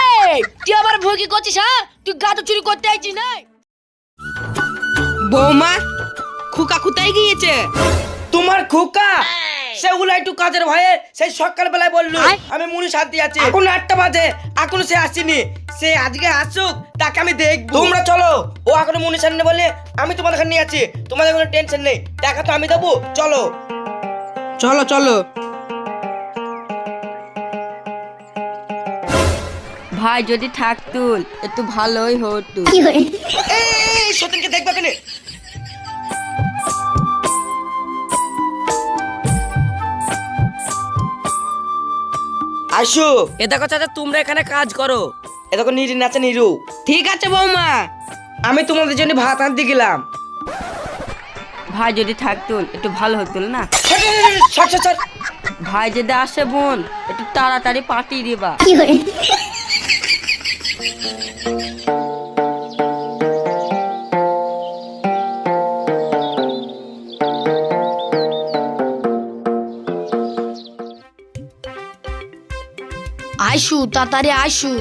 এই তুই আবার ভয় কি করছিস হ্যাঁ? তুই চুরি করতে আইছিস না? বৌমা খুকা কোথায় গিয়েছে? তোমার খোকা? সেগুলো একটু কাজের ভয়ে সেই সকাল বেলায় বলল আমি মুনি শান্তি আছি এখন আটটা বাজে এখনও সে আসেনি। সে আজকে আসুক তাকে আমি দেখব। তোমরা চলো ও এখনও মুনি শান্তি বলে আমি তোমাদের এখানে নিয়ে আছি তোমাদের কোনো টেনশন নেই টাকা তো আমি দেবো চলো। চলো চলো। ভাই যদি থাকতুল একটু ভালোই হতো সতীনকে দেখবে কেন? আসো এ দেখো চাচা তোমরা এখানে কাজ করো। এ দেখো নিরি নাচে নিরু। ঠিক আছে বৌমা। আমি তোমাদের জন্য ভাত আনতে গেলাম। ভাই যদি থাকতুল একটু ভালো হতো না? ভাই যদি আসে বোন একটু তাড়াতাড়ি পাঠিয়ে দিবা। আইসু তাড়াতাড়ি আইসু।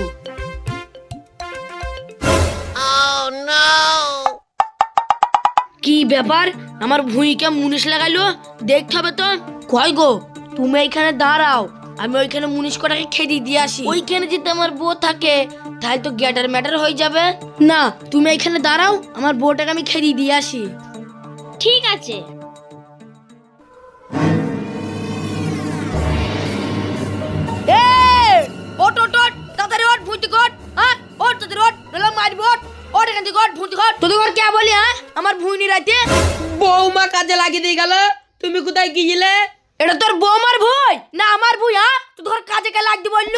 কি ব্যাপার? আমার ভুঁইকে মুনিশ লাগাইলো? দেখতে হবে তো। কয় গো? তুমি এইখানে দাঁড়াও। আমি ওইখানে মুনিশ কটাকে খেদি দিয়ে আসি। ওইখানে যদি আমার বউ থাকে তাহলে তো গ্যাটার ম্যাটার হয়ে যাবে। না তুমি এখানে দাঁড়াও আমার বউটাকে আমি খেদি দিয়ে আসি। ঠিক আছে। এ ওট ওট ওট তাড়াতাড়ি ওট ভুঁইতে কট হ্যাঁ ওট তাড়াতাড়ি ওট নলা মারবি ওট ওট এখান থেকে ওট ভুঁইতে কট তোদের ঘর কে বলি হ্যাঁ আমার ভুঁইনি রাতে বৌমা কাজে লাগিয়ে দিয়ে গেল তুমি কোথায় গিয়েছিলে? এটা তোর বৌমার ভুই? না আমার ভুই হ্যাঁ? তুই ঘর কাজে কে লাগতে বলল?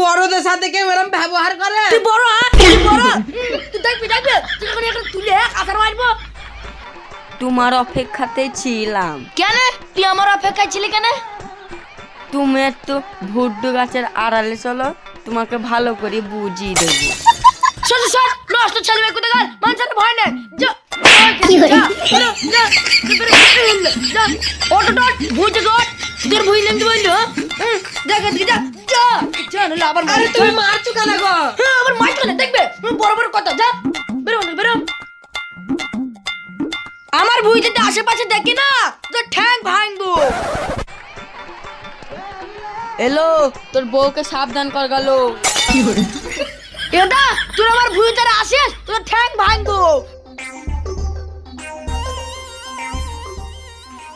বড়দের সাথে কেউ এরম ব্যবহার করে? তুই বড় হ্যাঁ? তুই বড়। তুই দেখবি দেখবি? তুই এখন একটা তুলে কাঁথার মারবো। তোমার অপেক্ষাতে ছিলাম। কেন? তুই আমার অপেক্ষায় ছিলি কেন? তুমি একটু ভুড্ডু গাছের আড়ালে চলো তোমাকে ভালো করে বুঝিয়ে দেবো। সর সর, সর নষ্ট ছেলে মেয়ে কোথায় গেল মানুষের ভয় নেই। আমার ভুই যদি আশেপাশে দেখি না তোর ঠ্যাং ভাঙবো। এলো তোর বউকে সাবধান কর গেল। এটা তুই আমার ভুই তারা আসিস তোর ঠ্যাং ভাঙবো।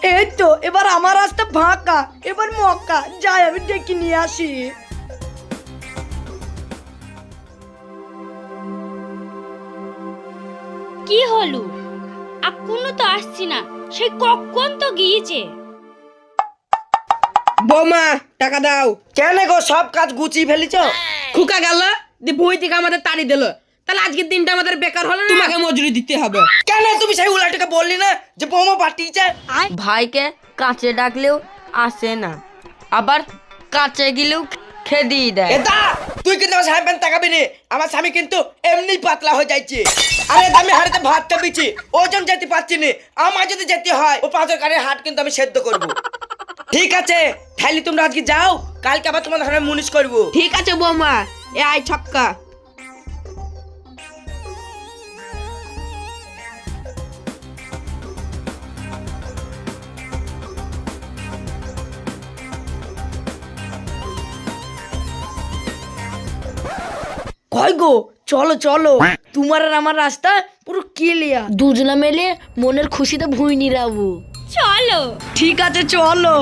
এই তো এবার আমার রাস্তা ফাঁকা এবার মক্কা। যাই আমি ডেকে নিয়ে আসি। কি হলো? এখনও তো আসছি না। সে কখন তো গিয়েছে? বৌমা টাকা দাও। কেন গো সব কাজ গুছিয়ে ফেলিছ? খুকা গেল দি বই থেকে আমাদের তাড়ি দিল। তাহলে আজকের দিনটা আমাদের বেকার হলো না? তোমাকে মজুরি দিতে হবে। কেন তুমি সেই উল্টাটাকে বললি না যে বৌমা পাঠিয়েছে ভাইকে কাছে ডাকলেও আসে না। আবার কাছে গেলেও খেদিয়ে দেয়। এটা তুই কিন্তু আমার স্বামী তাকাবি নি। আমার স্বামী কিন্তু এমনি পাতলা হয়ে যাচ্ছে আরে আমি হাড়িতে ভাত চাপিছি। ওজন যেতে পারছি নি। আমার যদি যেতে হয় ও পাঁচের কারের হাট কিন্তু আমি সেদ্ধ করব। ঠিক আছে তাহলে তোমরা আজকে যাও। কালকে আবার তোমাদের হাড়ে মুনিশ করব। ঠিক আছে বৌমা এ আই ছক্কা। কয় গো। চলো চলো। তোমার আর আমার রাস্তা পুরো ক্লিয়ার দুজনা মেলে মনের খুশিতে ভুঁই নিরাবো। চলো। ঠিক আছে চলো।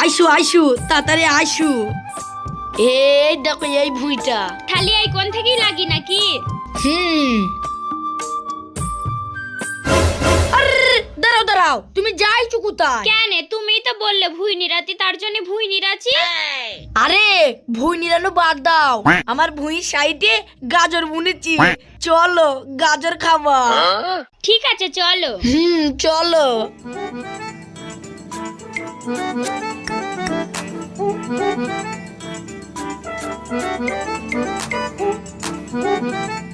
আইসু আইসু তাড়াতাড়ি আইসু। এই দেখো এই ভুঁইটা। খালি এই কোন থেকেই লাগি নাকি? হুম দাঁড়াও দাঁড়াও তুমি যাইছো কোথায় কেন? তুমি তো বললে ভুই নিরাতি তার জন্য ভুই নিরাচি আরে ভুঁই নিরানো বাদ দাও। আমার ভুঁই সাইডে গাজর বুনেছি। চলো গাজর খাবা। ঠিক আছে চলো। হুম চলো। খবর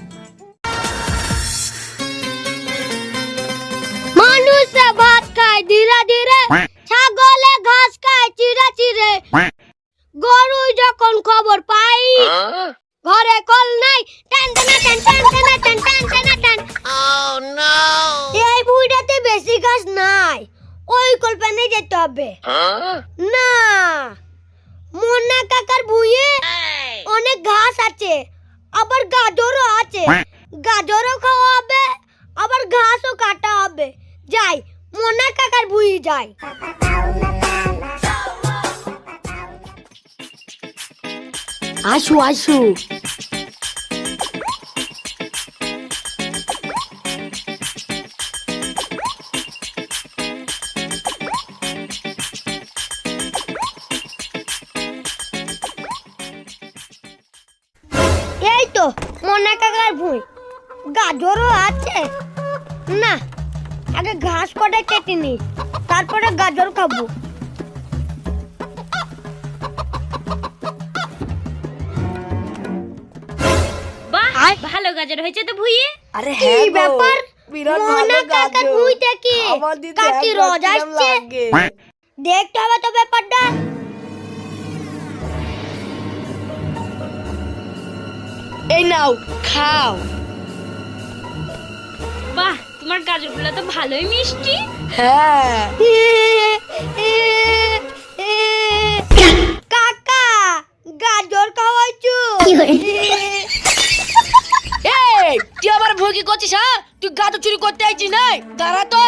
যেতে হবে। না। মুন্না কাকার ভুঁয়ে অনেক ঘাস আছে আবার গাজরও আছে। গাজরও খাওয়া হবে আবার ঘাসও কাটা হবে। যাই মোনা কাকার ভুঁয়ে যাই। আসু আসু। এই তো মোনা কাকার ভুঁই। গাজরও আছে। না আগে ঘাস কটা কেটে নি তারপরে গাজর খাব। বাহ ভালো গাজর হয়েছে তো ভুইয়ে। আরে কি ব্যাপার? মোনা কাকার ভুঁই থেকে কাকি রোজ আসছে। দেখতে হবে তো ব্যাপারটা। এই নাও খাও বাহ তোমার গাজরগুলো তো ভালোই মিষ্টি হ্যাঁ কাকা গাজর খাওয়াইছো এই তুই আবার ভুকি করছিস হ্যাঁ তুই গাজর চুরি করতে আইছিস নাই দাঁড়া তো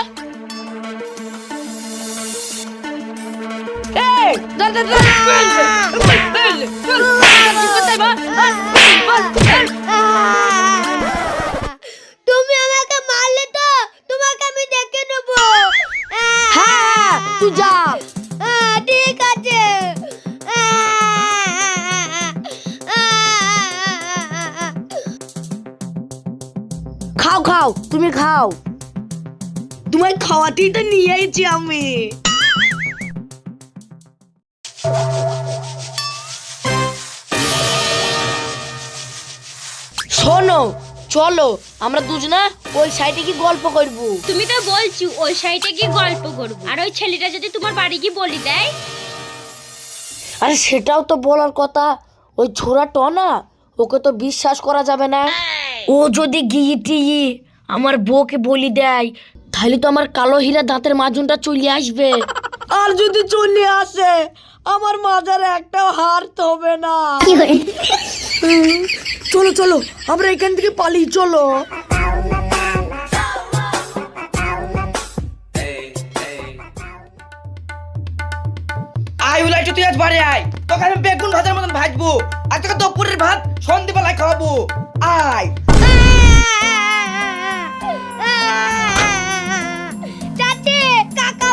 এই দাঁড়া দাঁড়া তুমি আমাকে মারলে তো তোমাকে আমি দেখে নেব হ্যাঁ তুই যা ঠিক আছে খাও খাও তুমি খাও তোমায় খাওয়াতেই তো নিয়ে আইছি আমি শোনো চলো আমরা দুজনা ওই সাইডে কি গল্প করব। তুমি তো বলছো ওই সাইডে কি গল্প করব। আর ওই ছেলেটা যদি তোমার বাড়ি কি বলি দেয়? আরে সেটাও তো বলার কথা ওই ছোড়া টনা ওকে তো বিশ্বাস করা যাবে না। ও যদি গিয়ে টিয়ে আমার বউকে বলি দেয় তাহলে তো আমার কালো হীরা দাঁতের মাজনটা চলে আসবে। আর যদি চলে আসে আমার মাজারে একটাও হারতে হবে না। চলো চলো আমরা এখান থেকে পালি চলো। আই উলাই তুই আজ বাড়ি আয়। তোকে আমি বেগুন ভাজার মতন ভাজবো। আর তোকে দুপুরের ভাত সন্ধ্যেবেলায় খাওয়াবো। আয়। চাচি কাকা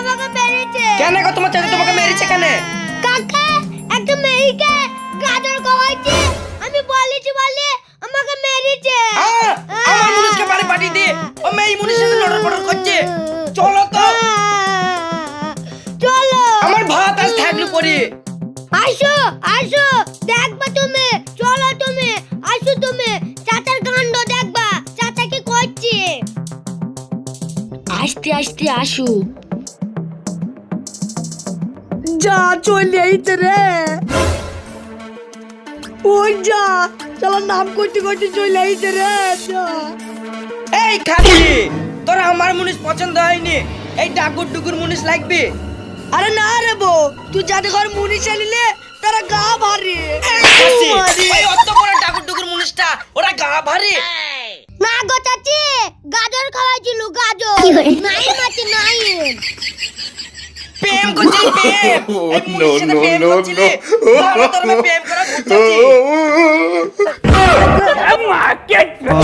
কেন গো তোমার চাচা তোমাকে মেরেছে কেন? কাকা একটা মেয়েকে গাজর খাওয়াইছে বলেছি বলে আমাকে মেরেছে। আহ, আমার মুনিশকে বাড়ি পাঠিয়ে দে। ও মেয়ে মুনিশের সাথে লড়ার পড়ার করছে। চলো তো। চলো। আমার ভাত আজ থাকল পরে। আসো আসো দেখবা তুমি। চলো তুমি আসো তুমি। চাচার কাণ্ড দেখবা। চাচা কি করছে? আস্তে আস্তে আসু। যা চলে আইতে রে। ওই যা চলো নাম করতে করতে চলে আইতে রে যা। এই খালি তোর আমার মুনিশ পছন্দ হয়নি। এই ডাকুর ডুকুর মুনিশ লাগবে। আরে না রে বো তুই যাদের ঘর মুনি চালিলে তারা গা ভারী। খাসি, অত বড় ডাকুর ডুকুর মুনিশটা ওরা গা ভারী। না গো চাচি গাজর খাওয়াইছিল গাজর। নাই মাছি নাই। প্রেম করছি প্রেম। এই মুনিশের প্রেম করছিলি? তোর প্রেম mà chết rồi